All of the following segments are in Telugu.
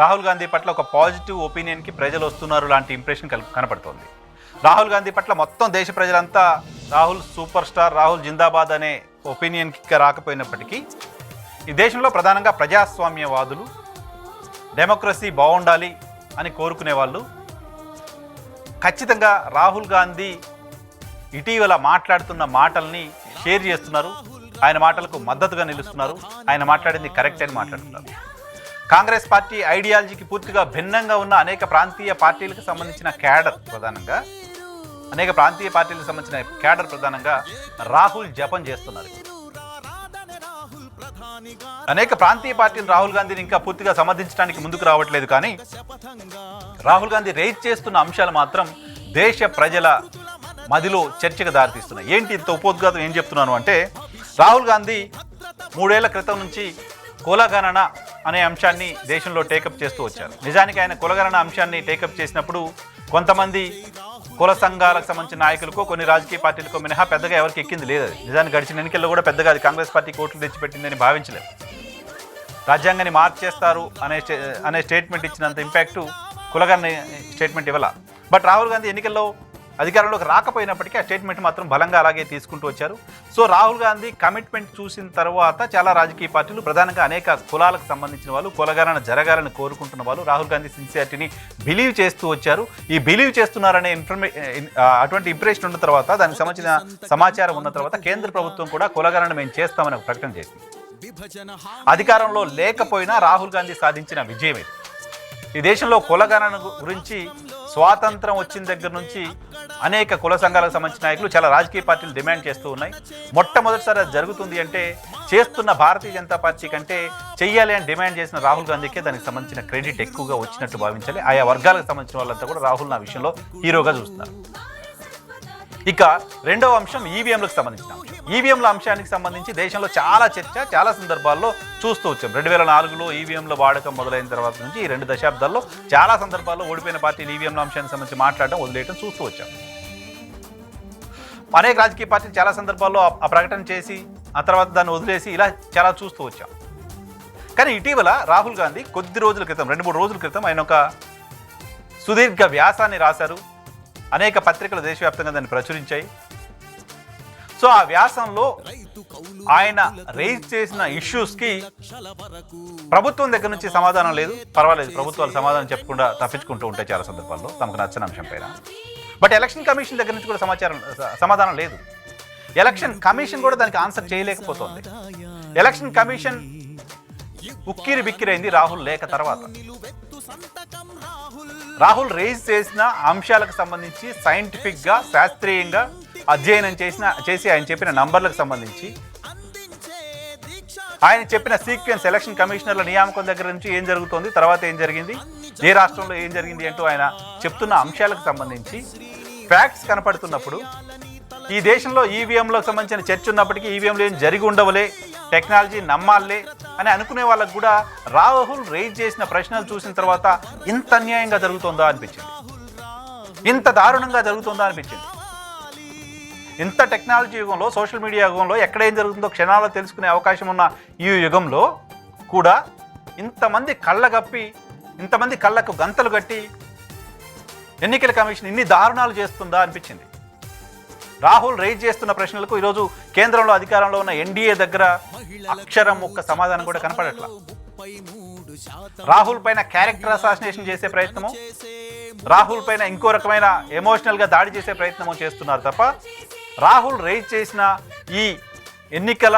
రాహుల్ గాంధీ పట్ల ఒక పాజిటివ్ ఒపీనియన్కి ప్రజలు వస్తున్నారు లాంటి ఇంప్రెషన్ కనపడుతోంది. రాహుల్ గాంధీ పట్ల మొత్తం దేశ ప్రజలంతా రాహుల్ సూపర్ స్టార్ రాహుల్ జిందాబాద్ అనే ఒపీనియన్కి రాకపోయినప్పటికీ ఈ దేశంలో ప్రధానంగా ప్రజాస్వామ్యవాదులు డెమోక్రసీ బాగుండాలి అని కోరుకునే వాళ్ళు ఖచ్చితంగా రాహుల్ గాంధీ ఇటీవల మాట్లాడుతున్న మాటల్ని షేర్ చేస్తున్నారు. ఆయన మాటలకు మద్దతుగా నిలుస్తున్నారు. ఆయన మాట్లాడింది కరెక్ట్ అని మాట్లాడుతున్నారు. కాంగ్రెస్ పార్టీ ఐడియాలజీకి పూర్తిగా భిన్నంగా ఉన్న అనేక ప్రాంతీయ పార్టీలకు సంబంధించిన క్యాడర్ ప్రధానంగా అనేక ప్రాంతీయ పార్టీలకు సంబంధించిన క్యాడర్ ప్రధానంగా రాహుల్ జపం చేస్తున్నారు. అనేక ప్రాంతీయ పార్టీలు రాహుల్ గాంధీని ఇంకా పూర్తిగా సమర్థించడానికి ముందుకు రావట్లేదు కానీ రాహుల్ గాంధీ రేజ్ చేస్తున్న అంశాలు మాత్రం దేశ ప్రజల మదిలో చర్చకు దారితీస్తున్నాయి. ఏంటి ఇంత ఉపోద్ఘాతం? ఏం చెప్తున్నాను అంటే రాహుల్ గాంధీ మూడేళ్ళ క్రితం నుంచి కులగణన అనే అంశాన్ని దేశంలో టేకప్ చేస్తూ వచ్చారు. నిజానికి ఆయన కులగణన అంశాన్ని టేకప్ చేసినప్పుడు కొంతమంది కుల సంఘాలకు సంబంధించిన నాయకులకు కొన్ని రాజకీయ పార్టీలకు మినహా పెద్దగా ఎవరికి ఎక్కింది లేదు అది. నిజానికి గడిచిన ఎన్నికల్లో కూడా పెద్దగా అది కాంగ్రెస్ పార్టీ కోట్లు తెచ్చిపెట్టిందని భావించలేదు. రాజ్యాంగాన్ని మార్చేస్తారు అనే స్టే- అనే స్టేట్మెంట్ ఇచ్చినంత ఇంపాక్టు కులగన్న స్టేట్మెంట్ ఇవ్వాల. బట్ రాహుల్ గాంధీ ఎన్నికల్లో అధికారంలోకి రాకపోయినప్పటికీ ఆ స్టేట్మెంట్ మాత్రం బలంగా అలాగే తీసుకుంటూ వచ్చారు. సో రాహుల్ గాంధీ కమిట్మెంట్ చూసిన తర్వాత చాలా రాజకీయ పార్టీలు ప్రధానంగా అనేక కులాలకు సంబంధించిన వాళ్ళు కులగణన జరగాలని కోరుకుంటున్న వాళ్ళు రాహుల్ గాంధీ సిన్సియారిటీని బిలీవ్ చేస్తూ వచ్చారు. ఈ బిలీవ్ చేస్తున్నారనే ఇన్ఫర్మే అటువంటి ఇంప్రెషన్ ఉన్న తర్వాత దానికి సంబంధించిన సమాచారం ఉన్న తర్వాత కేంద్ర ప్రభుత్వం కూడా కులగణన మేము చేస్తామని ఒక ప్రకటన చేసింది. అధికారంలో లేకపోయినా రాహుల్ గాంధీ సాధించిన విజయం ఇది. ఈ దేశంలో కులగణన గురించి స్వాతంత్రం వచ్చిన దగ్గర నుంచి అనేక కుల సంఘాలకు సంబంధించిన నాయకులు చాలా రాజకీయ పార్టీలు డిమాండ్ చేస్తూ ఉన్నాయి. మొట్టమొదటిసారి అది జరుగుతుంది అంటే చేస్తున్న భారతీయ జనతా పార్టీ కంటే చెయ్యాలి అని డిమాండ్ చేసిన రాహుల్ గాంధీకే దానికి సంబంధించిన క్రెడిట్ ఎక్కువగా వచ్చినట్టు భావించాలి. ఆయా వర్గాలకు సంబంధించిన వాళ్ళంతా కూడా రాహుల్ నా విషయంలో హీరోగా చూస్తున్నారు. ఇక రెండవ అంశం ఈవీఎంలకు సంబంధించిన అంశం ఈవీఎంల అంశానికి సంబంధించి దేశంలో చాలా చర్చ చాలా సందర్భాల్లో చూస్తూ వచ్చాం. రెండు వేల నాలుగులో ఈవీఎంల వాడకం మొదలైన తర్వాత నుంచి ఈ రెండు దశాబ్దాల్లో చాలా సందర్భాల్లో ఓడిపోయిన పార్టీలు ఈవీఎంల అంశానికి సంబంధించి మాట్లాడడం వదిలేయడం చూస్తూ వచ్చాం. అనేక రాజకీయ పార్టీలు చాలా సందర్భాల్లో ఆ- ఆ ప్రకటన చేసి ఆ తర్వాత దాన్ని వదిలేసి ఇలా చాలా చూస్తూ వచ్చాం. కానీ ఇటీవల రాహుల్ గాంధీ కొద్ది రోజుల క్రితం రెండు మూడు రోజుల క్రితం ఆయన ఒక సుదీర్ఘ వ్యాసాన్ని రాశారు. అనేక పత్రికలు దేశవ్యాప్తంగా దాన్ని ప్రచురించాయి. సో ఆ వ్యాసంలో ఆయన రేజ్ చేసిన ఇష్యూస్కి ప్రభుత్వం దగ్గర నుంచి సమాధానం లేదు. పర్వాలేదు ప్రభుత్వాలు సమాధానం చెప్పకుండా తప్పించుకుంటూ ఉంటాయి చాలా సందర్భాల్లో తమకు నచ్చిన అంశం పైన. బట్ ఎలక్షన్ కమిషన్ దగ్గర నుంచి కూడా సమాచారం సమాధానం లేదు. ఎలక్షన్ కమిషన్ కూడా దానికి ఆన్సర్ చేయలేకపోతుంది. ఎలక్షన్ కమిషన్ ఉక్కిరి బిక్కిరైంది రాహుల్ లేక తర్వాత. రాహుల్ రేజ్ చేసిన అంశాలకు సంబంధించి సైంటిఫిక్గా శాస్త్రీయంగా అధ్యయనం చేసిన చేసి ఆయన చెప్పిన నంబర్లకు సంబంధించి. ఆయన చెప్పిన సీక్వెన్స్ ఎలక్షన్ కమిషనర్ల నియామకం దగ్గర నుంచి ఏం జరుగుతోంది తర్వాత ఏం జరిగింది ఏ రాష్ట్రంలో ఏం జరిగింది అంటూ ఆయన చెప్తున్న అంశాలకు సంబంధించి. ఫ్యాక్ట్స్ కనపడుతున్నప్పుడు ఈ దేశంలో ఈవీఎంలకు సంబంధించిన చర్చ ఉన్నప్పటికీ ఈవీఎంలు ఏం జరిగి ఉండవలే టెక్నాలజీ నమ్మాలే అని అనుకునే వాళ్ళకు కూడా రాహుల్ రేజ్ చేసిన ప్రశ్నలు చూసిన తర్వాత ఇంత అన్యాయంగా జరుగుతుందా అనిపించింది. ఇంత దారుణంగా జరుగుతుందా అనిపించింది. ఇంత టెక్నాలజీ యుగంలో సోషల్ మీడియా యుగంలో ఎక్కడ ఏం జరుగుతుందో క్షణాల్లో తెలుసుకునే అవకాశం ఉన్న ఈ యుగంలో కూడా ఇంతమంది కళ్ళగప్పి ఇంతమంది కళ్ళకు గంతలు కట్టి ఎన్నికల కమిషన్ ఇన్ని దారుణాలు చేస్తుందా అనిపించింది. రాహుల్ రైజ్ చేస్తున్న ప్రశ్నలకు ఈరోజు కేంద్రంలో అధికారంలో ఉన్న ఎన్డీఏ దగ్గర అక్షరం ఒక్క సమాధానం కూడా కనపడట్లా. రాహుల్ పైన క్యారెక్టర్ అసాసినేషన్ చేసే ప్రయత్నము రాహుల్ పైన ఇంకో రకమైన ఎమోషనల్గా దాడి చేసే ప్రయత్నము చేస్తున్నారు తప్ప రాహుల్ రైజ్ చేసిన ఈ ఎన్నికల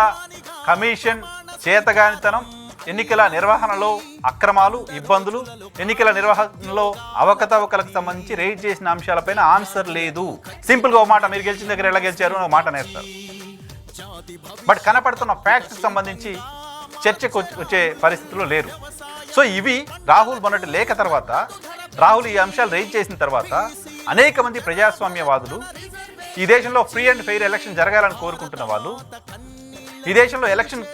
కమిషన్ చేతగానితనం ఎన్నికల నిర్వహణలో అక్రమాలు ఇబ్బందులు ఎన్నికల నిర్వహణలో అవకతవకలకు సంబంధించి రేట్ చేసిన అంశాలపైన ఆన్సర్ లేదు. సింపుల్గా ఒక మాట మీరు గెలిచిన దగ్గర ఎలా గెలిచారు అని ఒక మాట నేర్తారు బట్ కనపడుతున్న ఫ్యాక్ట్స్ సంబంధించి చర్చకు వచ్చి- వచ్చే పరిస్థితుల్లో లేరు. సో ఇవి రాహుల్ మొన్నటి లేఖ తర్వాత రాహుల్ ఈ అంశాలు రేజ్ చేసిన తర్వాత అనేక మంది ప్రజాస్వామ్యవాదులు ఈ దేశంలో ఫ్రీ అండ్ ఫెయిర్ ఎలక్షన్ జరగాలని కోరుకుంటున్న వాళ్ళు ఈ దేశంలో ఎలక్షన్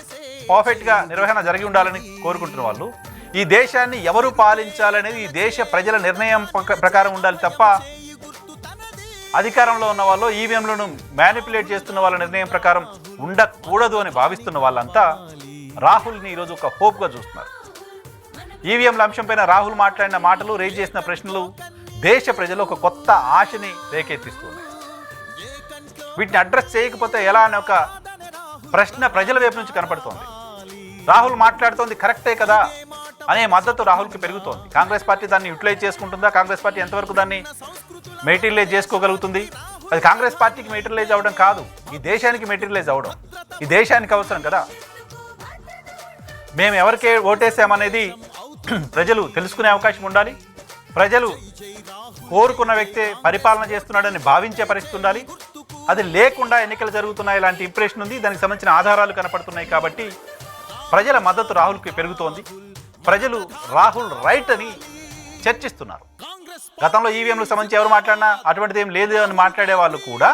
పర్ఫెక్ట్గా నిర్వహణ జరిగి ఉండాలని కోరుకుంటున్న వాళ్ళు ఈ దేశాన్ని ఎవరు పాలించాలనేది ఈ దేశ ప్రజల నిర్ణయం ప్రక- ప్రకారం ఉండాలి తప్ప అధికారంలో ఉన్న వాళ్ళు ఈవీఎంలను మ్యానిపులేట్ చేస్తున్న వాళ్ళ నిర్ణయం ప్రకారం ఉండకూడదు అని భావిస్తున్న వాళ్ళంతా రాహుల్ని ఈరోజు ఒక హోప్గా చూస్తున్నారు. ఈవీఎంల అంశంపైన రాహుల్ మాట్లాడిన మాటలు రేజ్ చేసిన ప్రశ్నలు దేశ ప్రజలు ఒక కొత్త ఆశని రేకెత్తిస్తున్నాయి. వీటిని అడ్రస్ చేయకపోతే ఎలా అనే ఒక ప్రశ్న ప్రజల వైపు నుంచి కనపడుతోంది. రాహుల్ మాట్లాడుతోంది కరెక్టే కదా అనే మద్దతు రాహుల్కి పెరుగుతోంది. కాంగ్రెస్ పార్టీ దాన్ని యూటిలైజ్ చేసుకుంటుందా? కాంగ్రెస్ పార్టీ ఎంతవరకు దాన్ని మెటీరియలైజ్ చేసుకోగలుగుతుంది? అది కాంగ్రెస్ పార్టీకి మెటీరియలైజ్ అవ్వడం కాదు ఈ దేశానికి మెటీరియలైజ్ అవ్వడం. ఈ దేశానికి అవసరం కదా. మేము ఎవరికే ఓటేసామనేది ప్రజలు తెలుసుకునే అవకాశం ఉండాలి. ప్రజలు కోరుకున్న వ్యక్తే పరిపాలన చేస్తున్నాడని భావించే పరిస్థితి ఉండాలి. అది లేకుండా ఎన్నికలు జరుగుతున్నాయి ఇలాంటి ఇంప్రెషన్ ఉంది. దానికి సంబంధించిన ఆధారాలు కనపడుతున్నాయి కాబట్టి ప్రజల మద్దతు రాహుల్కి పెరుగుతోంది. ప్రజలు రాహుల్ రైట్ అని చర్చిస్తున్నారు. గతంలో ఈవీఎంలకు సంబంధించి ఎవరు మాట్లాడినా అటువంటిది ఏం లేదు అని మాట్లాడే వాళ్ళు కూడా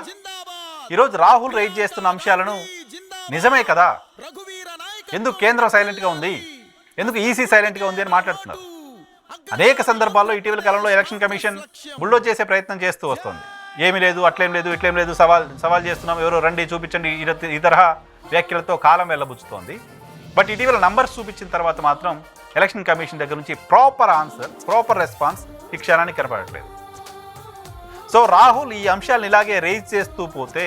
ఈరోజు రాహుల్ రైజ్ చేస్తున్న అంశాలను నిజమే కదా? ఎందుకు కేంద్రం సైలెంట్గా ఉంది? ఎందుకు ఈసీ సైలెంట్గా ఉంది అని మాట్లాడుతున్నారు? అనేక సందర్భాల్లో ఇటీవల కాలంలో ఎలక్షన్ కమిషన్ బుల్డోజ్ చేసే ప్రయత్నం చేస్తూ వస్తుంది. ఏమీ లేదు అట్లేం లేదు ఇట్లేం లేదు సవాల్ సవాల్ చేస్తున్నాం ఎవరో రండి చూపించండి ఈ తరహా వ్యాఖ్యలతో కాలం వెళ్ళబుచ్చుతోంది. బట్ ఇటీవల నంబర్స్ చూపించిన తర్వాత మాత్రం ఎలక్షన్ కమిషన్ దగ్గర నుంచి ప్రాపర్ ఆన్సర్ ప్రాపర్ రెస్పాన్స్ ఈ క్షణానికి కనపడట్లేదు. సో రాహుల్ ఈ అంశాలను ఇలాగే రేజ్ చేస్తూ పోతే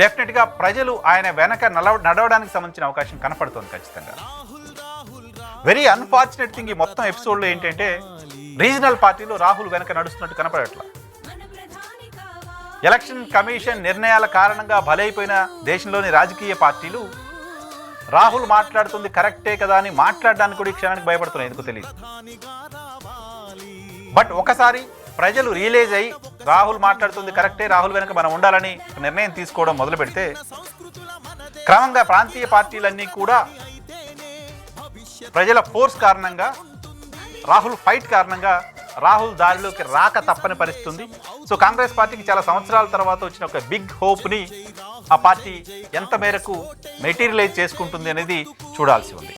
డెఫినెట్గా ప్రజలు ఆయన వెనక నలవ నడవడానికి సంబంధించిన అవకాశం కనపడుతుంది ఖచ్చితంగా. వెరీ అన్ఫార్చునేట్ థింగ్ ఈ మొత్తం ఎపిసోడ్లో ఏంటంటే రీజనల్ పార్టీలో రాహుల్ వెనక నడుస్తున్నట్టు కనపడట్లా. ఎలక్షన్ కమిషన్ నిర్ణయాల కారణంగా బలైపోయిన దేశంలోని రాజకీయ పార్టీలు రాహుల్ మాట్లాడుతుంది కరెక్టే కదా అని మాట్లాడడానికి కూడా ఈ క్షణానికి భయపడుతున్నాయి ఎందుకు తెలియదు. బట్ ఒకసారి ప్రజలు రియలైజ్ అయ్యి రాహుల్ మాట్లాడుతుంది కరెక్టే రాహుల్ వెనక మనం ఉండాలని నిర్ణయం తీసుకోవడం మొదలు పెడితే క్రమంగా ప్రాంతీయ పార్టీలన్నీ కూడా ప్రజల ఫోర్స్ కారణంగా రాహుల్ ఫైట్ కారణంగా రాహుల్ దారిలోకి రాక తప్పని పరిస్థితుంది. సో కాంగ్రెస్ పార్టీకి చాలా సంవత్సరాల తర్వాత వచ్చిన ఒక బిగ్ హోప్ని ఆ పార్టీ ఎంత మేరకు మెటీరియలైజ్ చేసుకుంటుంది అనేది చూడాల్సి ఉంది.